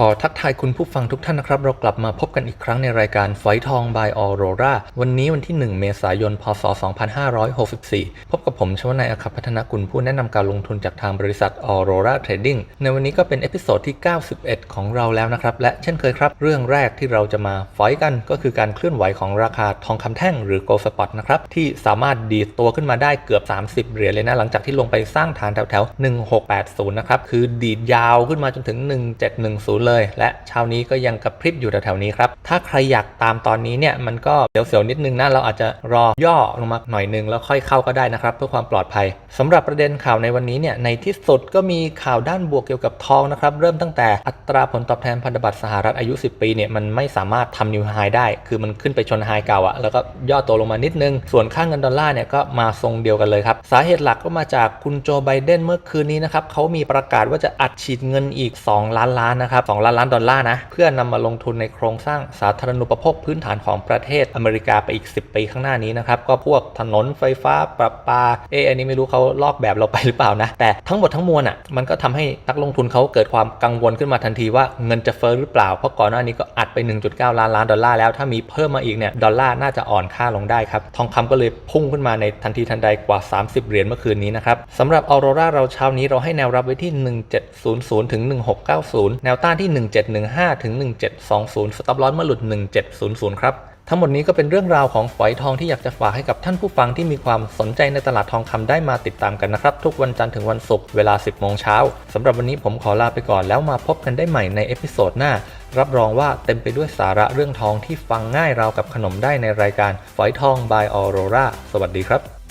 ขอทักทายคุณผู้ฟังทุกท่านนะครับ เรากลับมาพบกันอีกครั้งในรายการไฟทอง by Aurora วันนี้วันที่ 1 เมษายน พศ 2564 พบกับผมชวนายอัครพัฒนกุลผู้แนะนำการลงทุนจากทางบริษัท Aurora Trading ในวันนี้ก็เป็นเอพิโซดที่ 91 ของเราแล้วนะครับ และเช่นเคยครับ เรื่องแรกที่เราจะมาไฟท์กันก็คือการเคลื่อนไหวของราคาทองคำแท่งหรือ Gold Spot นะครับที่สามารถดีดตัวขึ้นมาได้เกือบ 30 เหรียญเลยนะหลังจากที่ลงไปสร้างฐานแถวๆ1680นะครับคือดีดยาวขึ้นมาจนถึง 1710เลย และเช้านี้ก็ยังกระพริบอยู่แถวๆนี้ครับ ถ้าใครอยากตามตอนนี้เนี่ยมันก็เสียวๆนิดนึงนะเราอาจจะรอย่อลงมาหน่อยนึงแล้วค่อยเข้าก็ได้นะครับ เพื่อความปลอดภัยสำหรับประเด็นข่าวในวันนี้เนี่ยในที่สุดก็มีข่าวด้านบวกเกี่ยวกับทองนะครับเริ่มตั้งแต่อัตราผลตอบแทนพันธบัตรสหรัฐอายุ 10 ปีเนี่ยมันไม่สามารถทำนิวไฮได้ คือมันขึ้นไปชนไฮเก่าอะแล้วก็ย่อตัวลงมานิดนึง ส่วนค่าเงินดอลลาร์เนี่ยก็มาทรงเดียวกันเลยครับ สาเหตุหลักก็มาจากคุณโจไบเดนเมื่อคืนนี้นะครับเขามีประกาศว่าจะอัดฉีดเงินอีก 2 ล้านล้านนะครับ2 ล้านล้านดอลลาร์นะ เพื่อนำมาลงทุนในโครงสร้างสาธารณูปโภคพื้นฐานของประเทศอเมริกาไปอีก 10 ปีข้างหน้านี้นะครับ ก็พวกถนนไฟฟ้าประปา เอออันนี้ไม่รู้เขาลอกแบบเราไปหรือเปล่านะ แต่ทั้งหมดทั้งมวลอะมันก็ทำให้นักลงทุนเขาเกิดความกังวลขึ้นมาทันทีว่าเงินจะเฟ้อหรือเปล่า เพราะก่อนหน้านี้ก็อัดไป 1.9 ล้านล้านดอลลาร์แล้วถ้ามีเพิ่มมาอีกเนี่ยดอลลาร์น่าจะอ่อนค่าลงได้ครับทองคำก็เลยพุ่งขึ้นมาในทันทีทันใดกว่า 30 เหรียญเมื่อคืนนี้นะครับสำหรับออโรราเราเช้านี้เราให้แนวรับไว้ที่ 1700ถึง1690 แนวต้านที่1715 ถึง 1720สต็อปลอสเมื่อหลุด 1700 ครับ ทั้งหมดนี้ก็เป็นเรื่องราวของฝอยทองที่อยากจะฝากให้กับท่านผู้ฟังที่มีความสนใจในตลาดทองคำได้มาติดตามกันนะครับ ทุกวันจันทร์ถึงวันศุกร์เวลา 10 โมงเช้าสำหรับวันนี้ผมขอลาไปก่อนแล้วมาพบกันได้ใหม่ในเอพิโซดหน้า รับรองว่าเต็มไปด้วยสาระเรื่องทองที่ฟังง่ายราวกับขนมได้ในรายการฝอยทอง by Aurora สวัสดีครับ